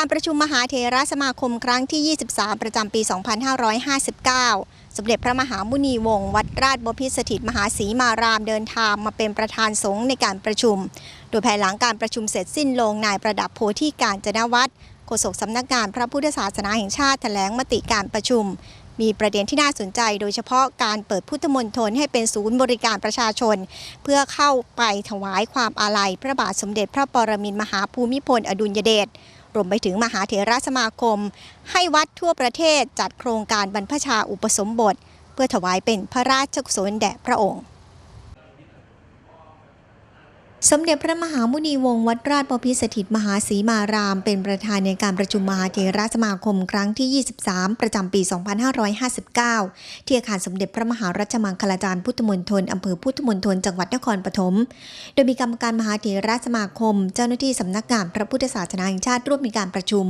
การประชุมมหาเถรสมาคมครั้งที่ 23 ประจำปี 2559 สมเด็จพระมหามุนีวงศ์วัดราชบพิสถิตมหาศรีมารามเดินทางมาเป็นประธานสงฆ์ในการประชุม โดยภายหลังการประชุมเสร็จสิ้นลงนายประดับโพธิการจนวัฒน์โฆษกสำนักงานพระพุทธศาสนาแห่งชาติแถลงมติการประชุม มีประเด็นที่น่าสนใจ โดยเฉพาะการเปิดพุทธมณฑลให้เป็นศูนย์บริการประชาชน เพื่อเข้าไปถวายความอาลัย พระบาทสมเด็จพระปรมินทมหาภูมิพลอดุลยเดชรวมไปถึงมหาเถรสมาคม ให้วัดทั่วประเทศจัดโครงการบรรพชาอุปสมบท เพื่อถวายเป็นพระราชกุศลแด่พระองค์ สมเด็จพระมหามุนีวงศ์วัดราชบพิสถิตมหาศรีมาราม เป็นประธานในการประชุมมหาเถรสมาคมครั้งที่ 23 ประจำปี 2559 ที่อาคารสมเด็จพระมหารัชมังคลาจารย์พุทธมณฑลอำเภอพุทธมณฑลจังหวัดนครปฐม โดยมีกรรมการมหาเถรสมาคม เจ้าหน้าที่สำนักงานพระพุทธศาสนาแห่งชาติร่วมมีการประชุม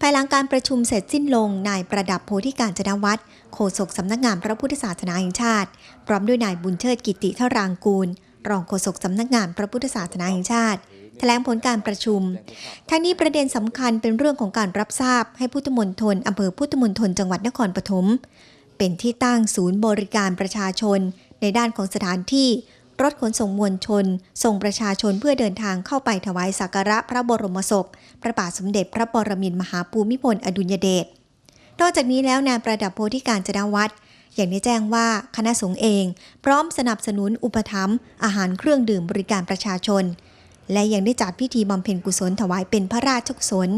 ภายหลังการประชุมเสร็จสิ้นลงนายประดับโพธิการจนวัฒน์โฆษกสำนักงานพระพุทธศาสนาแห่งชาติ พร้อมด้วยนายบุญเชิดกิติเทารางกูล รองโฆษกสำนักงานพระพุทธศาสนาแห่งชาติแถลงผลการประชุม ทั้งนี้ประเด็นสำคัญเป็นเรื่องของการรับทราบให้พุทธมณฑลอำเภอพุทธมณฑลจังหวัดนครปฐมเป็นที่ตั้งศูนย์บริการประชาชน ในด้านของสถานที่ รถขนส่งมวลชน ส่งประชาชนเพื่อเดินทางเข้าไปถวายสักการะพระบรมศพ พระบาทสมเด็จพระปรมินทรมหาภูมิพลอดุลยเดชนอกจากนี้แล้วนายประดับโพธิการจนวัฒน อย่างได้แจ้งว่าคณะสงฆ์เอง พร้อมสนับสนุนอุปถัมภ์อาหารเครื่องดื่มบริการประชาชน และยังได้จัดพิธีบำเพ็ญกุศลถวายเป็นพระราชกุศล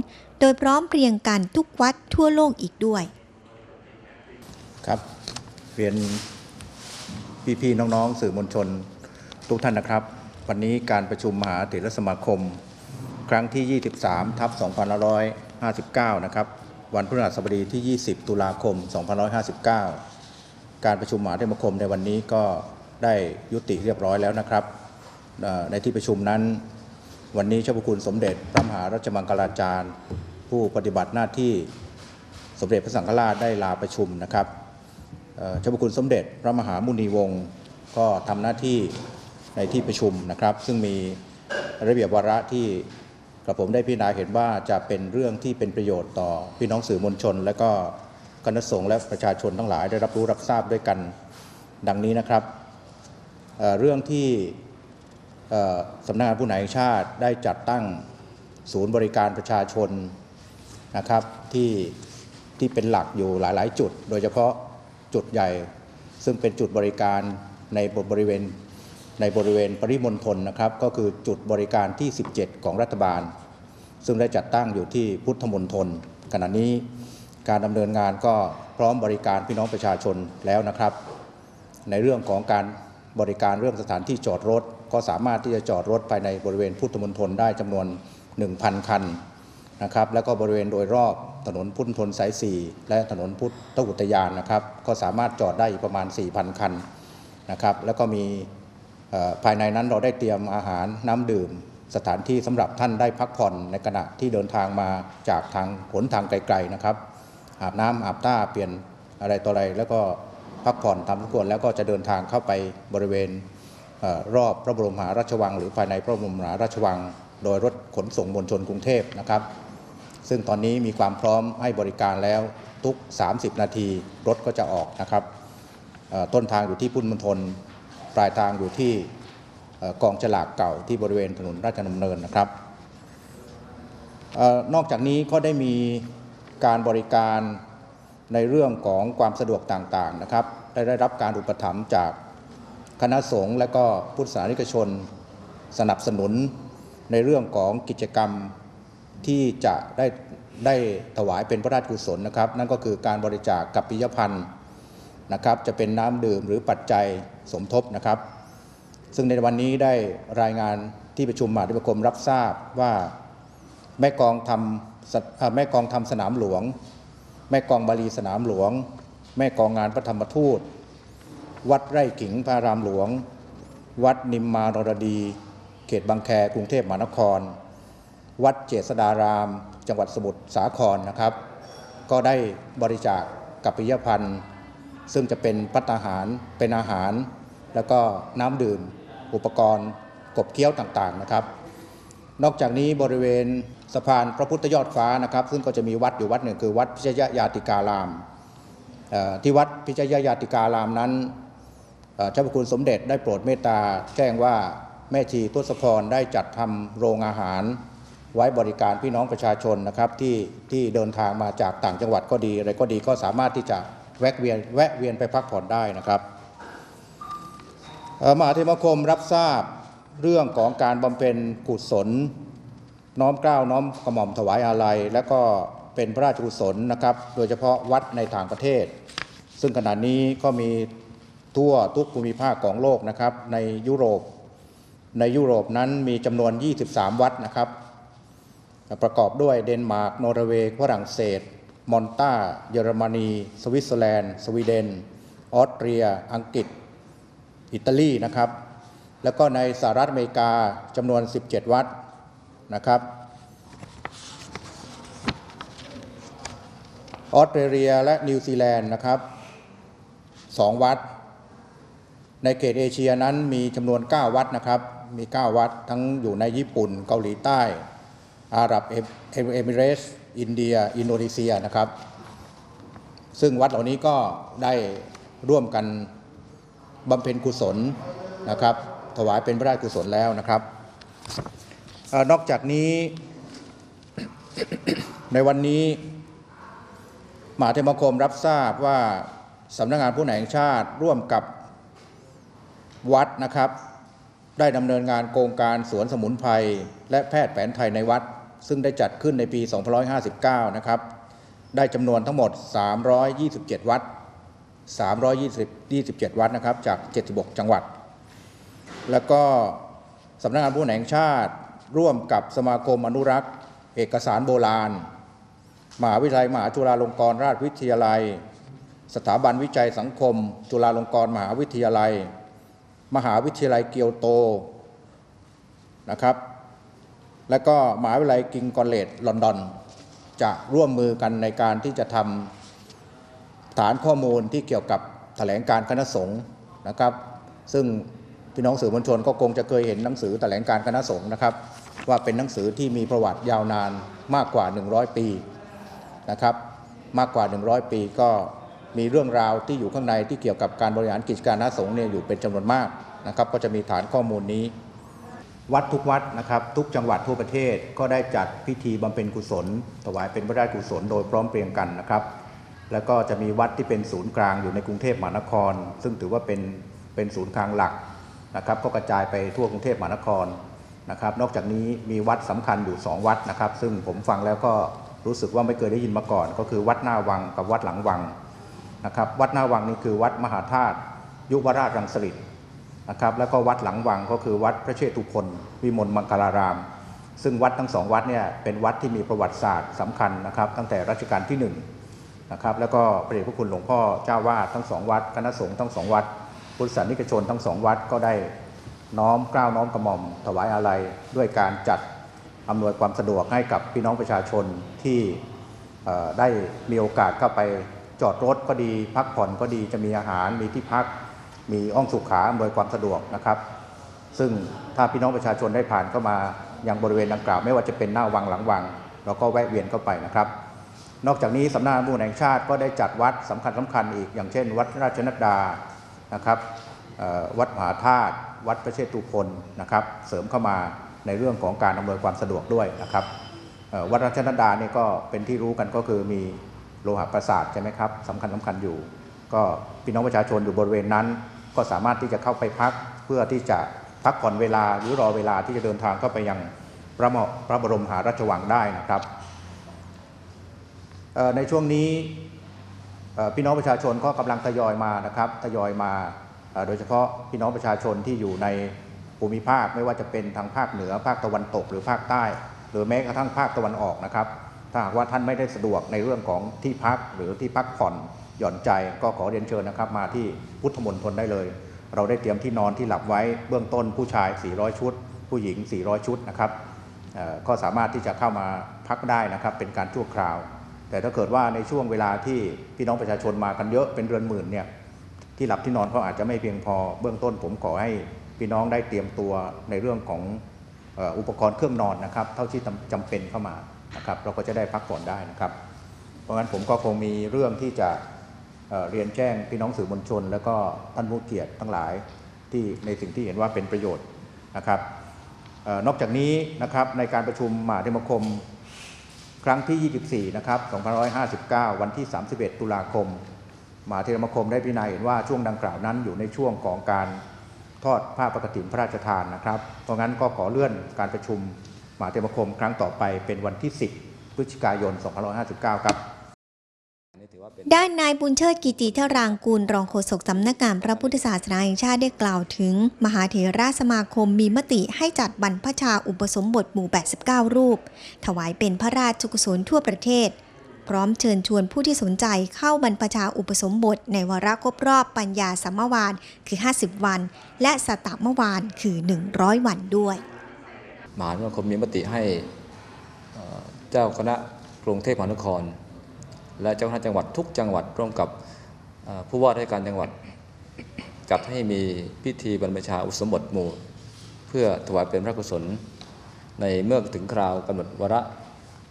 โดยพร้อมเพรียงกันทุกวัดทั่วโลกอีกด้วย ครับเรียนพี่ๆน้องๆสื่อมวลชน ทุกท่านนะครับ วันนี้การประชุมมหาเถรสมาคม ครั้งที่ 23 ทับ2559 นะครับ วันพฤหัสบดีที่ 20 ตุลาคม 2559 การประชุมมหาเถรสมคมในวันนี้ก็ได้ยุติเรียบร้อยแล้วนะครับ ในที่ประชุมนั้น วันนี้เจ้าพระคุณสมเด็จพระมหารัชมังคลาจารย์ ผู้ปฏิบัติหน้าที่สมเด็จพระสังฆราชได้ลาประชุมนะครับเจ้าพระคุณสมเด็จพระมหามุนีวงศ์ก็ทำหน้าที่ในที่ประชุมนะครับ ซึ่งมีระเบียบวาระที่กระผมได้พิจารณาเห็นว่าจะเป็นเรื่องที่เป็นประโยชน์ต่อพี่น้องสื่อมวลชน และก็ คณะสงฆ์และประชาชนทั้งหลายได้รับรู้รับทราบด้วยกันดังนี้นะครับเเรื่องที่สำนักงานผู้นายแห่งชาติได้จัดตั้งศูนย์บริการประชาชนนะครับที่ที่เป็นหลักอยู่หลาย ๆ จุด โดยเฉพาะจุดใหญ่ ซึ่งเป็นจุดบริการในบริเวณในบริเวณปริมณฑลนะครับ ก็คือจุดบริการที่ 17 ของรัฐบาล ซึ่งได้จัดตั้งอยู่ที่พุทธมณฑลขณะนี้ การดำเนินงานก็พร้อมบริการพี่น้องประชาชนแล้วนะครับ ในเรื่องของการบริการเรื่องสถานที่จอดรถ ก็สามารถที่จะจอดรถภายในบริเวณพุทธมณฑลได้จำนวน 1,000 คันนะครับแล้วก็บริเวณโดยรอบถนนพุทธมณฑลสาย 4 และถนนพุทธอุทยานนะครับ ก็สามารถจอดได้อีกประมาณ 4,000 คันนะครับแล้วก็มีภายในนั้นเราได้เตรียมอาหารน้ำดื่ม สถานที่สำหรับท่านได้พักผ่อนในขณะที่เดินทางมาจากทางหนทางไกลๆนะครับ อาบน้ำอาบท่าเปลี่ยนอะไรต่ออะไร แล้วก็พักผ่อนทำทุกคนแล้วก็จะเดินทางเข้าไปบริเวณอรอบพระบรมหาราชวัง หรือภายในพระบรมหาราชวัง โดยรถขนส่งมวลชนกรุงเทพนะครับ ซึ่งตอนนี้มีความพร้อมให้บริการแล้วทุก 30 นาทีรถก็จะออกนะครับต้นทางอยู่ที่พุทธมณฑลปลายทางอยู่ที่กองฉลากเก่าที่บริเวณถนนราชดำเนินนะครับออนอกจากนี้ก็ได้มี การบริการในเรื่องของความสะดวกต่างๆนะครับ ได้ได้รับการอุปถัมภ์จากคณะสงฆ์และก็พุทธศาสนิกชน สนับสนุนในเรื่องของกิจกรรมที่จะได้ได้ถวายเป็นพระราชกุศลนะครับ นั่นก็คือการบริจาคกับปิยพันธ์นะครับ จะเป็นน้ำดื่มหรือปัจจัยสมทบนะครับ ซึ่งในวันนี้ได้รายงานที่ประชุมมหาธิปคมรับทราบว่าแม่กองทำสเอ่อ แม่กองทำสนามหลวง แม่กองบาลีสนามหลวง แม่กองงานพระธรรมทูต วัดไร่ขิงพระรามหลวง วัดนิมมานรดี เขตบางแคกรุงเทพมหานคร วัดเจษฎาราม จังหวัดสมุทรสาครนะครับ ก็ได้บริจาคกับปิยพันธ์ซึ่งจะเป็นพัตตาหารเป็นอาหาร แล้วก็น้ำดื่ม อุปกรณ์กบเคี้ยวต่างๆนะครับ นอกจากนี้บริเวณ สะพานพระพุทธยอดฟ้านะครับ ซึ่งก็จะมีวัดอยู่วัดหนึ่งคือวัดพิชยยาติการามที่วัดพิชยยาติการามนั้นเจ้าพระคุณสมเด็จได้โปรดเมตตาแจ้งว่าแม่ชีทศพรได้จัดทำโรงอาหาร ไว้บริการพี่น้องประชาชนนะครับที่ที่เดินทางมาจากต่างจังหวัดก็ดีอะไรก็ดีก็สามารถที่จะแวะเวียนแวะเวียนไปพักผ่อนได้นะครับมหาเทมคมรับทราบเรื่องของการบำเพ็ญกุศล น้อมเกล้าน้อมกระหม่อมถวายอาลัย และก็เป็นพระราชกุศลนะครับ โดยเฉพาะวัดในต่างประเทศ ซึ่งขณะนี้ก็มีทั่วทุกภูมิภาคของโลกนะครับ ในยุโรป ในยุโรปนั้นมีจำนวน 23 วัดนะครับ ประกอบด้วยเดนมาร์ก นอร์เวย์ฝรั่งเศส มอนตาเยอรมนี สวิตเซอร์แลนด์ สวีเดน ออสเตรีย อังกฤษ อิตาลีนะครับ แล้วก็ในสหรัฐอเมริกาจำนวน 17 วัด นะครับออสเตรเลียและนิวซีแลนด์นะครับสองวัด ในเขตเอเชียนั้นมีจำนวน 9 วัดนะครับ มี 9 วัดทั้งอยู่ในญี่ปุ่น เกาหลีใต้ อาหรับเอเมิเรตส์อินเดีย อินโดนีเซียนะครับ ซึ่งวัดเหล่านี้ก็ได้ร่วมกันบำเพ็ญกุศลนะครับ ถวายเป็นพระราชกุศลแล้วนะครับ นอกจากนี้ในวันนี้มหาเทมคมรับทราบว่าสำนักงานผู้แห่งชาติร่วมกับวัดนะครับ ได้ดำเนินงานโครงการสวนสมุนไพรและแพทย์แผนไทยในวัด ซึ่งได้จัดขึ้นในปี 2559 นะครับ ได้จำนวนทั้งหมด 327 วัด 327 วัดนะครับจาก 76 จังหวัด แล้วก็สำนักงานผู้แห่งชาติ ร่วมกับสมาคมอนุรักษ์ เอกสารโบราณ มหาวิทยาลัยมหาจุฬาลงกรณราชวิทยาลัย สถาบันวิจัยสังคม จุฬาลงกรณ์มหาวิทยาลัย มหาวิทยาลัยเกียวโตนะครับ และก็มหาวิทยาลัยกิงกอลเลจลอนดอน จะร่วมมือกันในการที่จะทำฐานข้อมูลที่เกี่ยวกับแถลงการคณะสงฆ์นะครับ ซึ่ง พี่น้องสื่อมวลชนก็คงจะเคยเห็นหนังสือแถลงการคณะสงฆ์นะครับ ว่าเป็นหนังสือที่มีประวัติยาวนานมากกว่า 100 ปีนะครับมากกว่า 100 ปีก็มีเรื่องราวที่อยู่ข้างในที่เกี่ยวกับการบริหารกิจการคณะสงฆ์เนี่ยอยู่เป็นจำนวนมากนะครับก็จะมีฐานข้อมูลนี้ วัดทุกวัดนะครับทุกจังหวัดทั่วประเทศก็ได้จัดพิธีบำเพ็ญกุศล ถวายเป็นพระราชกุศลโดยพร้อมเพรียงกันนะครับ แล้วก็จะมีวัดที่เป็นศูนย์กลางอยู่ในกรุงเทพมหานคร ซึ่งถือว่าเป็นเป็นศูนย์กลางหลัก นะครับก็กระจายไปทั่วกรุงเทพมหานครนะครับ นอกจากนี้มีวัดสำคัญอยู่ 2 วัดนะครับ ซึ่งผมฟังแล้วก็รู้สึกว่าไม่เคยได้ยินมาก่อน ก็คือวัดหน้าวังกับวัดหลังวังนะครับ วัดหน้าวังนี่คือวัดมหาธาตุยุวราชรังสฤษนะครับ แล้วก็วัดหลังวังก็คือวัดพระเชตุพนวิมลมังคลาราม ซึ่งวัดทั้งสองวัดเนี่ยเป็นวัดที่มีประวัติศาสตร์สำคัญนะครับ ตั้งแต่รัชกาลที่1นะครับแล้วก็พระเดชพระคุณหลวงพ่อเจ้าวาดทั้งสองวัดคณะสงฆ์ทั้งสองวัด พุทธศาสนิกชนทั้งสองวัดก็ได้น้อมกล้าวน้อมกระหม่อมถวายอาลัยด้วยการจัดอำนวยความสะดวกให้กับพี่น้องประชาชนที่ได้มีโอกาสเข้าไปจอดรถก็ดี พักผ่อนก็ดีจะมีอาหารมีที่พัก มีห้องสุขาอำนวยความสะดวกนะครับ ซึ่งถ้าพี่น้องประชาชนได้ผ่านเข้ามายังบริเวณดังกล่าว ไม่ว่าจะเป็นหน้าวังหลังวังเราก็แวะเวียนเข้าไปนะครับ นอกจากนี้สำนักงานผู้แห่งชาติก็ได้จัดวัดสำคัญสำคัญอีก อย่างเช่น วัดราชนัดดา นะครับวัดมหาธาตุวัดพระเชตุพนนะครับ เสริมเข้ามาในเรื่องของการอำนวยความสะดวกด้วยนะครับวัดราชนดดานี่ก็เป็นที่รู้กันก็คือมีโลหะประสาทใช่ไหมครับสำคัญสำคัญอยู่ ก็พี่น้องประชาชนอยู่บริเวณนั้น ก็สามารถที่จะเข้าไปพักเพื่อที่จะพักผ่อนเวลาหรือรอเวลาที่จะเดินทางเข้าไปยังพระมพระบรมหาราชวังได้นะครับในช่วงนี้ พี่น้องประชาชนก็กำลังทยอยมานะครับทยอยมาโดยเฉพาะพี่น้องประชาชนที่อยู่ในภูมิภาคไม่ว่าจะเป็นทางภาคเหนือภาคตะวันตกหรือภาคใต้ หรือแม้กระทั่งภาคตะวันออกนะครับ ถ้าหากว่าท่านไม่ได้สะดวกในเรื่องของที่พักหรือที่พักผ่อนหย่อนใจก็ขอเรียนเชิญนะครับ มาที่พุทธมณฑลได้เลย เราได้เตรียมที่นอนที่หลับไว้เบื้องต้นผู้ชาย 400 ชุด ผู้หญิง 400 ชุดนะครับก็สามารถที่จะเข้ามาพักได้นะครับเป็นการชั่วคราว แต่ถ้าเกิดว่าในช่วงเวลาที่พี่น้องประชาชนมากันเยอะเป็นเรือนหมื่นเนี่ยที่หลับที่นอนเขาอาจจะไม่เพียงพอ เบื้องต้นผมขอให้พี่น้องได้เตรียมตัวในเรื่องของอุปกรณ์เครื่องนอนนะครับเท่าที่จำจำเป็นเข้ามานะครับเราก็จะได้พักผ่อนได้นะครับ เพราะงั้นผมก็คงมีเรื่องที่จะเเรียนแจ้งพี่น้องสื่อมวลชน แล้วก็ท่านผู้เกียรติทั้งหลายที่ในสิ่งที่เห็นว่าเป็นประโยชน์นะครับออนอกจากนี้นะครับในการประชุมมหาเทมคม ครั้งที่ 24 นะครับ 2559 วันที่ 31 ตุลาคมมหาเทรมคมได้พิจารณาเห็นว่าช่วงดังกล่าวนั้นอยู่ในช่วงของการทอดผ้าประกฐินพระราชทานนะครับ เพราะงั้นก็ขอเลื่อนการประชุมมหาเทรมคมครั้งต่อไปเป็นวันที่ 10 พฤศจิกายน 2559 ครับ ด้านนายบุญเชิดกิติเทารางกูลรองโฆษกสำนักงานพระพุทธศาสนาแห่งชาติได้กล่าวถึง มหาเถรสมาคมมีมติให้จัดบรรพชาอุปสมบทหมู่ 89 รูป ถวายเป็นพระราชกุศลทั่วประเทศ พร้อมเชิญชวนผู้ที่สนใจเข้าบรรพชาอุปสมบทในวาระครบรอบปัญญาสัมมวานคือ 50 วัน และสตมวานคือ 100 วันด้วยมหาวิทยาลัยคมมีมติให้เอ่อเจ้าคณะกรุงเทพมหานคร และเจ้าคณะจังหวัดทุกจังหวัดร่วมกับผู้ว่าราชการจังหวัด จัดให้มีพิธีบรรพชาอุสมบทหมู่ เพื่อถวายเป็นพระกุศล ในเมื่อถึงคราวกำหนดวาระ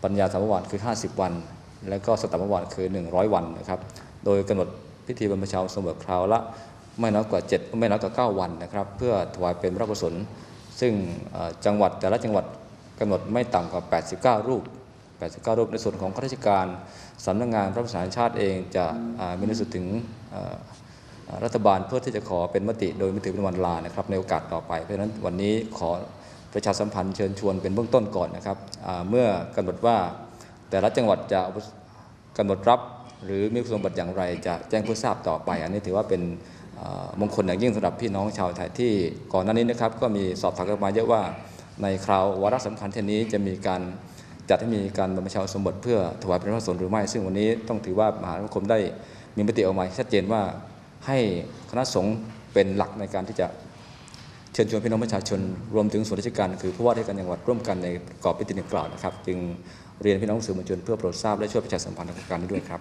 ปัญญาสัมวานคือ 50 วัน และก็สตมวานคือ 100 วันนะครับ โดยกำหนดพิธีบรรพชาอุสมบทคราวละไม่น้อยกว่า 7 ไม่น้อยกว่า 9 วันนะครับ เพื่อถวายเป็นพระกุศล ซึ่งจังหวัดแต่ละจังหวัดกำหนดไม่ต่ำกว่า 89 รูป 89รูปในส่วนของข้าราชการสำนักงานพระพุทธศาสนาแห่งชาติเองจะมีหนังสือถึงรัฐบาลเพื่อที่จะขอเป็นมติโดยไม่ถือเป็นวันลานะครับในโอกาสต่อไป เพราะฉะนั้นวันนี้ขอประชาสัมพันธ์เชิญชวนเป็นเบื้องต้นก่อนนะครับเมื่อกำหนดว่าแต่ละจังหวัดจะกำหนดรับ หรือมีคุณสมบัติอย่างไรจะแจ้งเพื่อทราบต่อไป อันนี้ถือว่าเป็นมงคลอย่างยิ่งสำหรับพี่น้องชาวไทยที่ก่อนหน้านี้นะครับก็มีสอบถามกันมาเยอะว่าในคราววาระสำคัญเช่นนี้จะมีการ จัดให้มีการบรรพชาสมบทเพื่อถวายเป็นพระสงฆ์หรือไม่ ซึ่งวันนี้ต้องถือว่ามหาวิทยาคมได้มีมติออกมาชัดเจนว่าให้คณะสงฆ์เป็นหลักในการที่จะเชิญชวนพี่น้องประชาชนรวมถึงส่วนราชการคือผู้ว่าราชการจังหวัดร่วมกันในกรอบพิธีดังกล่าวนะครับ จึงเรียนพี่น้องสื่อมวลชนเพื่อโปรดทราบและช่วยประชาสัมพันธ์ในโครงการนี้ด้วยครับ